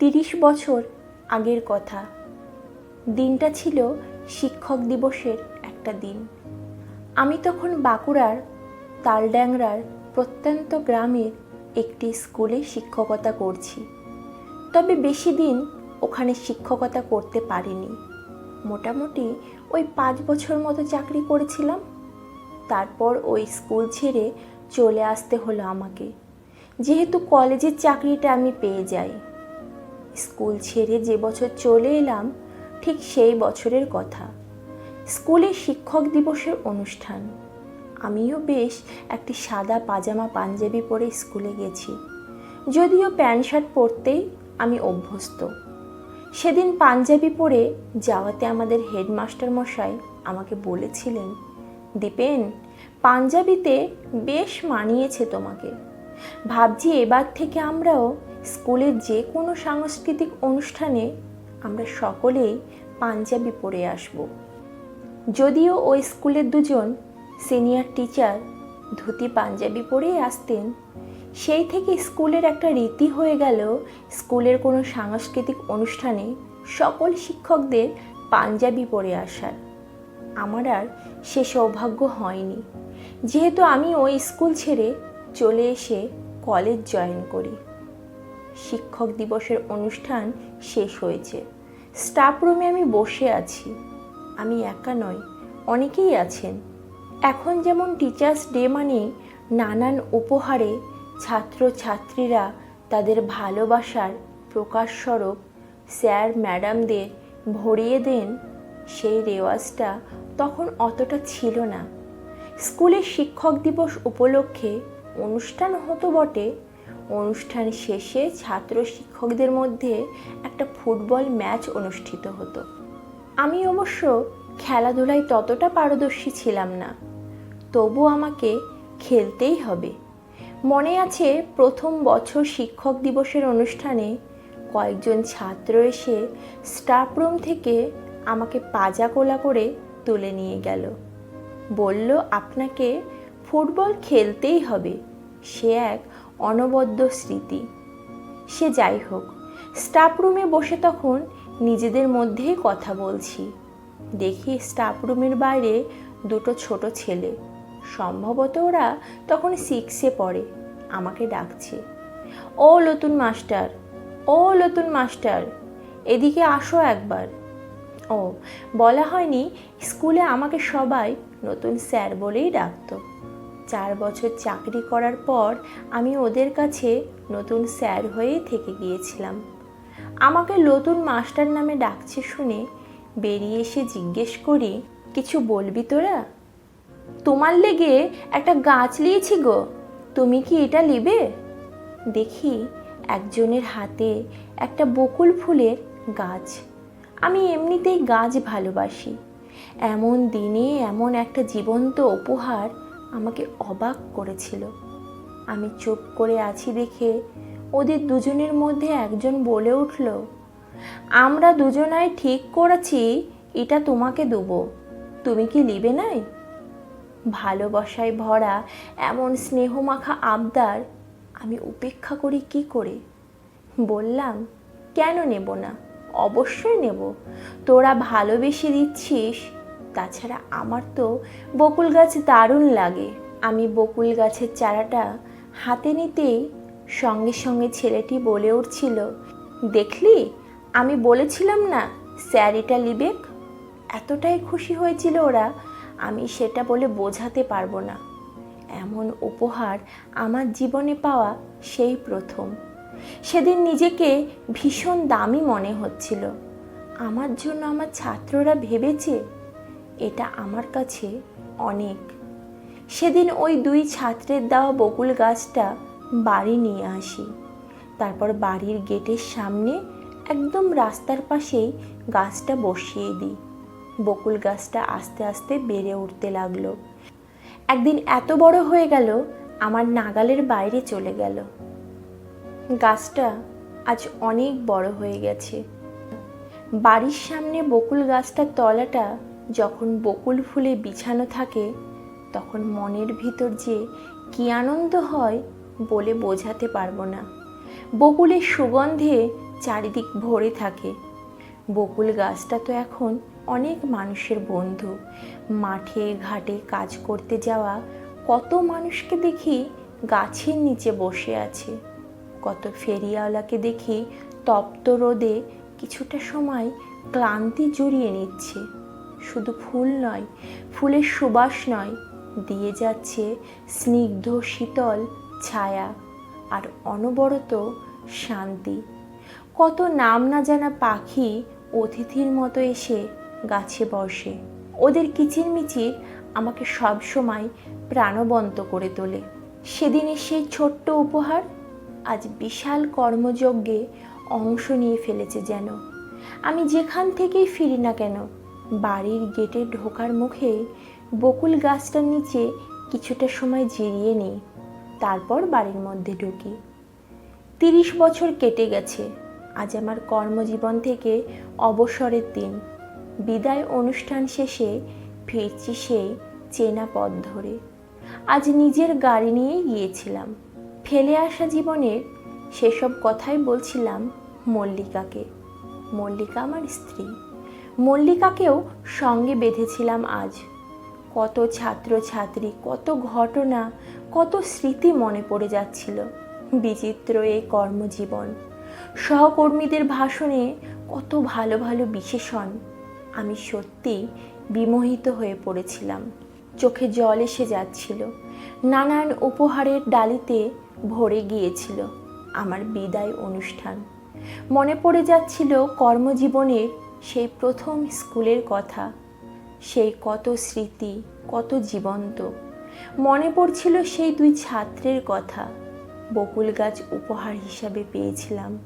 তিরিশ বছর আগের কথা। দিনটা ছিল শিক্ষক দিবসের একটা দিন। আমি তখন বাঁকুড়ার তালড্যাংরার প্রত্যন্ত গ্রামের একটি স্কুলে শিক্ষকতা করছি। তবে বেশি দিন ওখানে শিক্ষকতা করতে পারিনি। মোটামুটি ওই পাঁচ বছর মতো চাকরি করেছিলাম। তারপর ওই স্কুল ছেড়ে চলে আসতে হলো আমাকে। যেহেতু কলেজের চাকরিটা আমি পেয়ে যাই। স্কুল ছেড়ে যে বছর চলে এলাম, ঠিক সেই বছরের কথা। স্কুলে শিক্ষক দিবসের অনুষ্ঠান। আমিও বেশ একটি সাদা পাজামা পাঞ্জাবি পরে স্কুলে গেছি। যদিও প্যান্ট শার্ট পরতেই আমি অভ্যস্ত। সেদিন পাঞ্জাবি পরে যাওয়াতে আমাদের হেডমাস্টার মশাই আমাকে বলেছিলেন, দীপেন, পাঞ্জাবিতে বেশ মানিয়েছে তোমাকে। ভাবছি এবার থেকে আমরাও স্কুলের যে কোনো সাংস্কৃতিক অনুষ্ঠানে আমরা সকলেই পাঞ্জাবি পরে আসব। যদিও ওই স্কুলের দুজন সিনিয়র টিচার ধুতি পাঞ্জাবি পরেই আসতেন, সেই থেকে স্কুলের একটা রীতি হয়ে গেল স্কুলের কোনো সাংস্কৃতিক অনুষ্ঠানে সকল শিক্ষকদের পাঞ্জাবি পরে আসার। আমার আর সে সৌভাগ্য হয়নি। যেহেতু আমি ওই স্কুল ছেড়ে চলে এসে কলেজ জয়েন করি। শিক্ষক দিবসের অনুষ্ঠান শেষ হয়েছে। স্টাফ রুমে আমি বসে আছি। আমি একা নয় অনেকেই আছেন। এখন যেমন টিচার্স ডে মানে নানান উপহারে ছাত্র ছাত্রীরা তাদের ভালোবাসার প্রকাশস্বরূপ স্যার, ম্যাডামদের ভরিয়ে দেন, সেই রেওয়াজটা তখন অতটা ছিল না। স্কুলের শিক্ষক দিবস উপলক্ষে অনুষ্ঠান হতো বটে অনুষ্ঠান শেষে ছাত্র শিক্ষকদের মধ্যে একটা ফুটবল ম্যাচ অনুষ্ঠিত হতো। আমি অবশ্য খেলাধুলায় ততটা পারদর্শী ছিলাম না। তবু আমাকে খেলতেই হবে। মনে আছে প্রথম বছর শিক্ষক দিবসের অনুষ্ঠানে কয়েকজন ছাত্র এসে স্টাফ রুম থেকে আমাকে পাজা কোলা করে তুলে নিয়ে গেল। বলল, আপনাকে ফুটবল খেলতেই হবে। সে এক অনবদ্য স্মৃতি। সে যাই হোক স্টাফ রুমে বসে তখন নিজেদের মধ্যেই কথা বলছি। দেখি স্টাফ রুমের বাইরে দুটো ছোট ছেলে। সম্ভবত ওরা তখন সিক্সে পড়ে, আমাকে ডাকছে। ও নতুন মাস্টার, ও নতুন মাস্টার, এদিকে আসো একবার। ও, বলা হয়নি, স্কুলে আমাকে সবাই নতুন স্যার বলেই ডাকতো। চার বছর চাকরি করার পর আমি ওদের কাছে নতুন স্যার হয়েই থেকে গিয়েছিলাম। আমাকে নতুন মাস্টার নামে ডাকছে শুনে বেরিয়ে এসে জিজ্ঞেস করি, কিছু বলবি তোরা? তোমার লেগে একটা গাছ লিয়েছি গো, তুমি কি এটা নিবে? দেখি একজনের হাতে একটা বকুল ফুলের গাছ। আমি এমনিতেই গাছ ভালোবাসি। এমন দিনে এমন একটা জীবন্ত উপহার আমাকে অবাক করেছিল। আমি চুপ করে আছি দেখে ওদের দুজনের মধ্যে একজন বলে উঠল, আমরা দুজনাই ঠিক করেছি, এটা তোমাকে দেবো। তুমি কি নিবে নাই? ভালোবাসায় ভরা এমন স্নেহমাখা আবদার আমি উপেক্ষা করি কি করে? বললাম, কেন নেব না? অবশ্যই নেব। তোরা ভালোবেসে দিচ্ছিস তাছাড়া আমার তো বকুল গাছ দারুণ লাগে। আমি বকুল গাছের চারাটা হাতে নিতেই সঙ্গে সঙ্গে ছেলেটি বলে উঠছিল, দেখলি? আমি বলেছিলাম না, স্যারিটা লিবেক? এতটাই খুশি হয়েছিল ওরা, আমি সেটা বলে বোঝাতে পারব না। এমন উপহার আমার জীবনে পাওয়া সেই প্রথম। সেদিন নিজেকে ভীষণ দামি মনে হচ্ছিল। আমার জন্য আমার ছাত্ররা ভেবেছে এটা আমার কাছে অনেক। সেদিন ওই দুই ছাত্রের দেওয়া বকুল গাছটা বাড়ি নিয়ে আসি। তারপর বাড়ির গেটের সামনে একদম রাস্তার পাশেই গাছটা বসিয়ে দিই। বকুল গাছটা আস্তে আস্তে বেড়ে উঠতে লাগল। একদিন এত বড় হয়ে গেল, আমার নাগালের বাইরে চলে গেল। গাছটা আজ অনেক বড় হয়ে গেছে। বাড়ির সামনে বকুল গাছটার তলাটা যখন বকুল ফুলে বিছানো থাকে, তখন মনের ভিতর যে কী আনন্দ হয় বলে বোঝাতে পারব না। বকুলের সুগন্ধে চারিদিক ভরে থাকে। বকুল গাছটা তো এখন অনেক মানুষের বন্ধু। মাঠে, ঘাটে কাজ করতে যাওয়া কত মানুষকে দেখি গাছের নিচে বসে আছে। কত ফেরিয়াওয়ালাকে দেখি তপ্ত রোদে কিছুটা সময় ক্লান্তি জড়িয়ে নিচ্ছে। শুধু ফুল নয়, ফুলের সুবাস নয়, দিয়ে যাচ্ছে স্নিগ্ধ শীতল ছায়া আর অনবরত শান্তি। কত নাম না জানা পাখি অতিথির মতো এসে গাছে বসে। ওদের কিচিরমিচির আমাকে সবসময় প্রাণবন্ত করে তোলে। সেদিনের সেই ছোট্ট উপহার আজ বিশাল কর্মযজ্ঞে অংশ নিয়ে ফেলেছে যেন। আমি যেখান থেকেই ফিরি না কেন বাড়ির গেটে ঢোকার মুখে বকুল গাছটার নিচে কিছুটা সময় জিরিয়ে নিই। তারপর বাড়ির মধ্যে ঢুকি। তিরিশ বছর কেটে গেছে। আজ আমার কর্মজীবন থেকে অবসরের দিন। বিদায় অনুষ্ঠান শেষে ফিরছি সেই চেনা পথ ধরে। আজ নিজের গাড়ি নিয়েই গিয়েছিলাম। ফেলে আসা জীবনের সেসব কথাই বলছিলাম মল্লিকাকে। মল্লিকা আমার স্ত্রী। মল্লিকাকেও সঙ্গে বেঁধেছিলাম আজ। কত ছাত্র ছাত্রী কত ঘটনা, কত স্মৃতি মনে পড়ে যাচ্ছিল। বিচিত্র এই কর্মজীবন। সহকর্মীদের ভাষণে কত ভালো ভালো বিশেষণ। আমি সত্যি বিমোহিত হয়ে পড়েছিলাম। চোখে জল এসে যাচ্ছিল। নানান উপহারের ডালিতে ভরে গিয়েছিল আমার বিদায় অনুষ্ঠান। মনে পড়ে যাচ্ছিল কর্মজীবনের সেই প্রথম স্কুলের কথা, সেই কত স্মৃতি, কত জীবন্ত। মনে পড়ছিল সেই দুই ছাত্রের কথা, বকুল গাছ উপহার হিসাবে পেয়েছিলাম।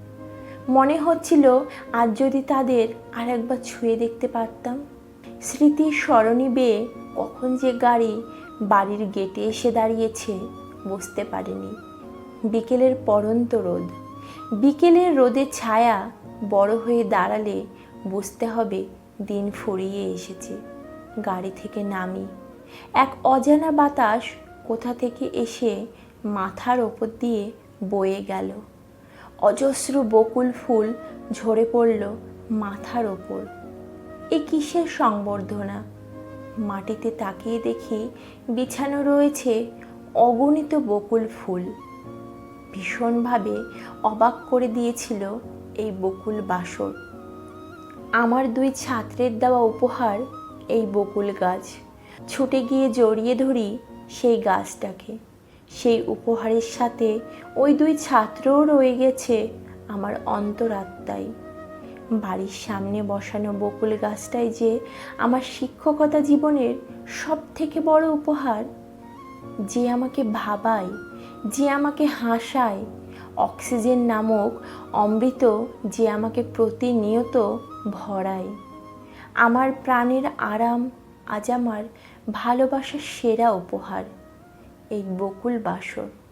মনে হচ্ছিল আজ যদি তাদের আর একবার ছুঁয়ে দেখতে পারতাম। স্মৃতির স্মরণী বেয়ে কখন যে গাড়ি বাড়ির গেটে এসে দাঁড়িয়েছে বুঝতে পারেনি। বিকেলের পরন্ত রোদ। বিকেলের রোদের ছায়া বড় হয়ে দাঁড়ালে বুঝতে হবে, দিন ফুরিয়ে এসেছে। গাড়ি থেকে নামি। এক অজানা বাতাস কোথা থেকে এসে মাথার ওপর দিয়ে বয়ে গেল। অজস্র বকুল ফুল ঝরে পড়ল মাথার ওপর। এ কিসের সংবর্ধনা? মাটিতে তাকিয়ে দেখি বিছানো রয়েছে অগণিত বকুল ফুল। ভীষণভাবে অবাক করে দিয়েছিল এই বকুল বাসর। আমার দুই ছাত্রের দেওয়া উপহার এই বকুল গাছ। ছুটে গিয়ে জড়িয়ে ধরি সেই গাছটাকে। সেই উপহারের সাথে ওই দুই ছাত্রও রয়ে গেছে আমার অন্তরাত্মায় বাড়ির সামনে বসানো বকুল গাছটাই যে আমার শিক্ষকতা জীবনের সব থেকে বড় উপহার, যে আমাকে ভাবায়, যে আমাকে হাসায় অক্সিজেন নামক অমৃত যে আমাকে প্রতিনিয়ত ভরায়। আমার প্রাণের আরাম আজ আমার ভালোবাসার সেরা উপহার, এই বকুল বাসর।